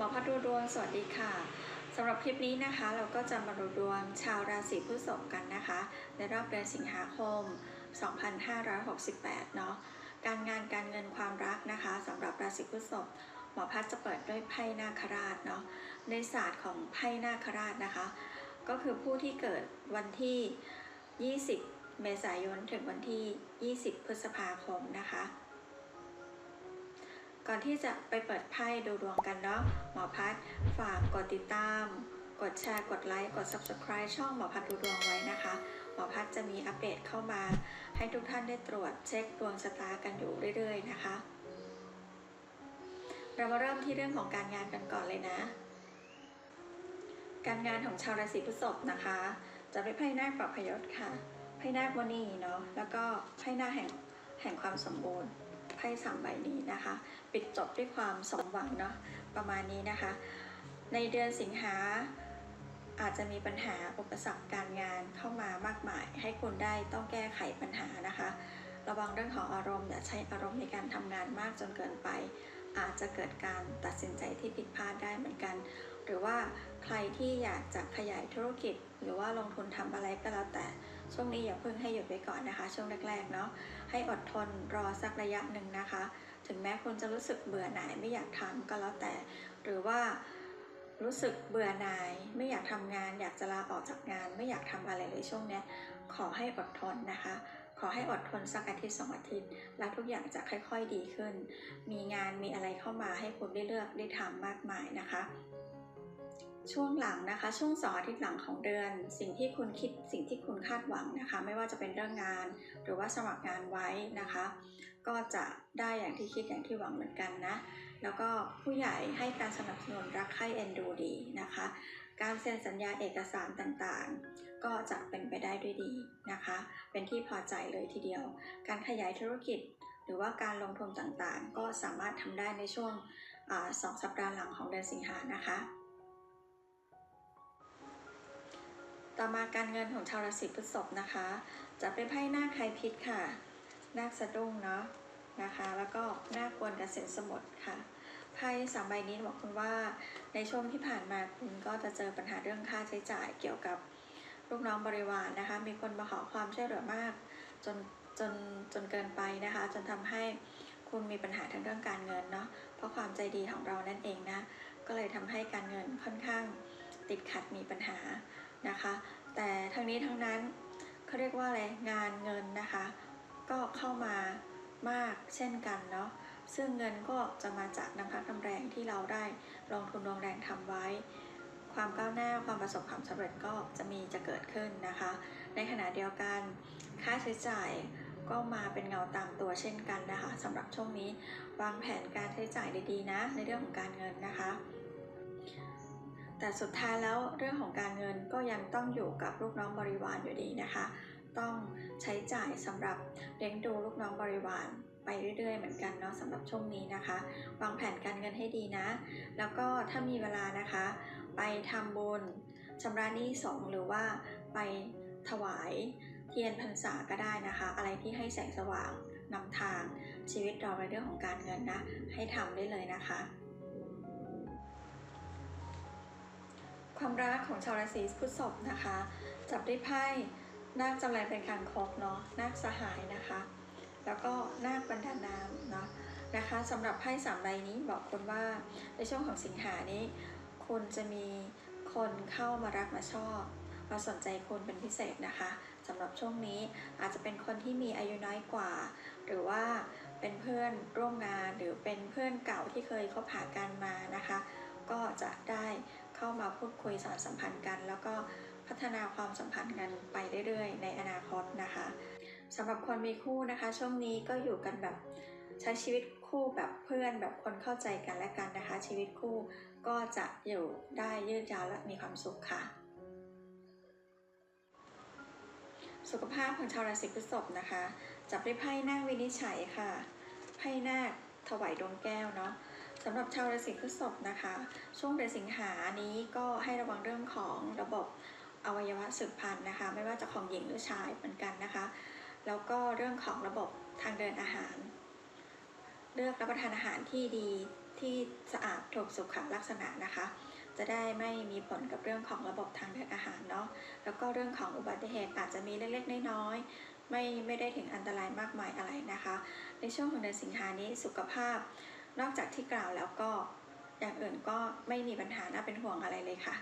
หมอพัดดูดวงสวัสดีค่ะสำหรับคลิปนี้นะคะ เราก็จะมาดูดวงชาวราศีพฤษภกันนะคะ ในรอบเดือนสิงหาคม 2568 เนาะการงานการเงินความรักนะคะสำหรับราศีพฤษภหมอพัดจะเปิดด้วยไพ่นาคราชเนาะในศาสตร์ของไพ่นาคราชนะคะ ก็คือผู้ที่เกิดวันที่ 20 เมษายนถึงวันที่ 20 พฤษภาคมนะคะ ก่อนที่จะไปเปิดไพ่ดูดวงกันเนาะหมอพัดฝากกดติดตาม กดแชร์กดไลค์กด subscribe ช่องหมอพัดดูดวงไว้นะคะ หมอพัดจะมีอัปเดตเข้ามา ให้ทุกท่านได้ตรวจเช็คดวงชะตากันอยู่เรื่อยๆนะคะ เรามาเริ่มที่เรื่องของการงานกันก่อนเลยนะ การงานของชาวราศีพฤษภนะคะ จะเป็นไพ่หน้าปรับพยศค่ะไพ่หน้าคมณีเนาะแล้วก็ไพ่หน้าแห่งแห่งความสมบูรณ์ ไพ่สามใบนี้นะคะ ปิดจบด้วยความสมหวังเนาะประมาณนี้นะคะ ในเดือนสิงหาอาจจะมีปัญหาอุปสรรคการงานเข้ามามากมาย ให้คุณได้ต้องแก้ไขปัญหานะคะ ระวังเรื่องของอารมณ์อย่าใช้อารมณ์ในการทำงานมากจนเกินไป อาจจะเกิดการตัดสินใจที่ผิดพลาดได้เหมือนกัน หรือว่าใครที่อยากจะขยายธุรกิจ หรือว่าลงทุนทำอะไรก็แล้วแต่ ช่วงนี้อย่าเพิ่งให้หยุดไว้ก่อนนะคะ ช่วงแรกๆเนาะให้อดทนรอสักระยะหนึ่งนะคะ ถึงแม้คุณจะรู้สึกเบื่อหน่ายไม่อยากทำก็แล้วแต่ หรือว่ารู้สึกเบื่อหน่าย ไม่อยากทำงาน อยากจะลาออกจากงาน ไม่อยากทำอะไรเลยช่วงเนี้ยขอให้อดทนนะคะ ขอให้อดทนสักอาทิตย์สองอาทิตย์ แล้วทุกอย่างจะค่อยๆดีขึ้น มีงานมีอะไรเข้ามาให้คุณได้เลือกได้ทำมากมายนะคะ ช่วงหลังนะคะ ช่วงสองอาทิตย์หลังของเดือน สิ่งที่คุณคิดสิ่งที่คุณคาดหวังนะคะ ไม่ว่าจะเป็นเรื่องงาน หรือว่าสมัครงานไว้นะคะ ก็จะได้อย่างที่คิดอย่างที่หวังเหมือนกันนะ แล้วก็ผู้ใหญ่ให้การสนับสนุนรักใคร่เอ็นดูดีนะคะ การเซ็นสัญญาเอกสารต่างๆ ก็จะเป็นไปได้ด้วยดีนะคะ เป็นที่พอใจเลยทีเดียว การขยายธุรกิจหรือว่าการลงทุนต่างๆ ก็สามารถทำได้ในช่วงอสองสัปดาห์หลังของเดือนสิงหานะคะ ต่อมาการเงินของชาวราศีพฤษภนะคะ จะเป็นไพ่หน้าใครพิษค่ะนาคสะดุ้งเนาะนะคะ แล้วก็นาคกวนเกษตรสมุทรค่ะไพ่สามใบนี้บอกคุณว่าในช่วงที่ผ่านมาคุณก็จะเจอปัญหาเรื่องค่าใช้จ่ายเกี่ยวกับลูกน้องบริวารนะคะ มีคนมาขอความช่วยเหลือมากจนจนจนเกินไปนะคะ จนทำให้คุณมีปัญหาทางเรื่องการเงินเนาะเพราะความใจดีของเรานั่นเองนะก็เลยทำให้การเงินค่อนข้างติดขัดมีปัญหา นี้ทั้งนั้นเขาเรียกว่าอะไรงานเงินนะคะ ก็เข้ามามากเช่นกันเนาะซึ่งเงินก็จะมาจากน้ำพักน้ำแรงที่เราได้ลงทุนลงแรงทำไว้ ความก้าวหน้าความประสบความสำเร็จก็จะมีจะเกิดขึ้นนะคะ ในขณะเดียวกันค่าใช้จ่ายก็มาเป็นเงาตามตัวเช่นกันนะคะสำหรับช่วงนี้วางแผนการใช้จ่ายดีๆนะ ในเรื่องของการเงินนะคะ แต่สุดท้ายแล้วเรื่องของการเงินก็ยังต้องอยู่กับลูกน้องบริวารอยู่ดีนะคะ ต้องใช้จ่ายสำหรับเลี้ยงดูลูกน้องบริวารไปเรื่อยๆ เหมือนกันเนาะสำหรับช่วงนี้นะคะ วางแผนการเงินให้ดีนะ แล้วก็ถ้ามีเวลานะคะ ไปทำบุญชำระหนี้สงหรือว่าไปถวายเทียนพรรษาก็ได้นะคะ อะไรที่ให้แสงสว่างนำทางชีวิตเราในเรื่องของการเงินนะ ให้ทำได้เลยนะคะ ความรักของชาวราศีพฤษภนะคะ จับได้ไพ่นาคจำแรงเป็นคางคกเนาะนาคสหายนะคะ แล้วก็นาคบรรดาน้ำเนาะนะคะสำหรับไพ่สามใบนี้บอกคุณว่าในช่วงของสิงหานี้คุณจะมีคนเข้ามารักมาชอบ มาสนใจคุณเป็นพิเศษนะคะสำหรับช่วงนี้อาจจะเป็นคนที่มีอายุน้อยกว่า หรือว่าเป็นเพื่อนร่วมงานหรือเป็นเพื่อนเก่าที่เคยคบหากันมานะคะ ก็จะได้ เข้ามาพูดคุยสานสัมพันธ์กัน แล้วก็พัฒนาความสัมพันธ์กันไปเรื่อยๆ ในอนาคตนะคะสำหรับคนมีคู่นะคะ ช่วงนี้ก็อยู่กันแบบใช้ชีวิตคู่แบบเพื่อนแบบคนเข้าใจกันและกันนะคะ ชีวิตคู่ก็จะอยู่ได้ยืดยาวและมีความสุขค่ะ สุขภาพของชาวราศีพฤษภนะคะจับได้ไพ่นาวินิจฉัยค่ะไพ่นาถวายดวงแก้วเนาะ สำหรับชาวราศีพฤษภนะคะ ช่วงเดือนสิงหานี้ก็ให้ระวังเรื่องของระบบอวัยวะสืบพันธุ์นะคะ ไม่ว่าจะของหญิงหรือชายเหมือนกันนะคะ แล้วก็เรื่องของระบบทางเดินอาหาร เลือกรับประทานอาหารที่ดีที่สะอาดถูกสุขลักษณะนะคะ จะได้ไม่มีผลกับเรื่องของระบบทางเดินอาหารเนาะแล้วก็เรื่องของอุบัติเหตุอาจจะมีเล็กๆน้อยๆไม่ไม่ได้ถึงอันตรายมากมายอะไรนะคะ ในช่วงของเดือนสิงหานี้สุขภาพ นอกจากที่กล่าวแล้วก็อย่างอื่นก็ไม่มีปัญหาน่าเป็นห่วงอะไรเลยค่ะ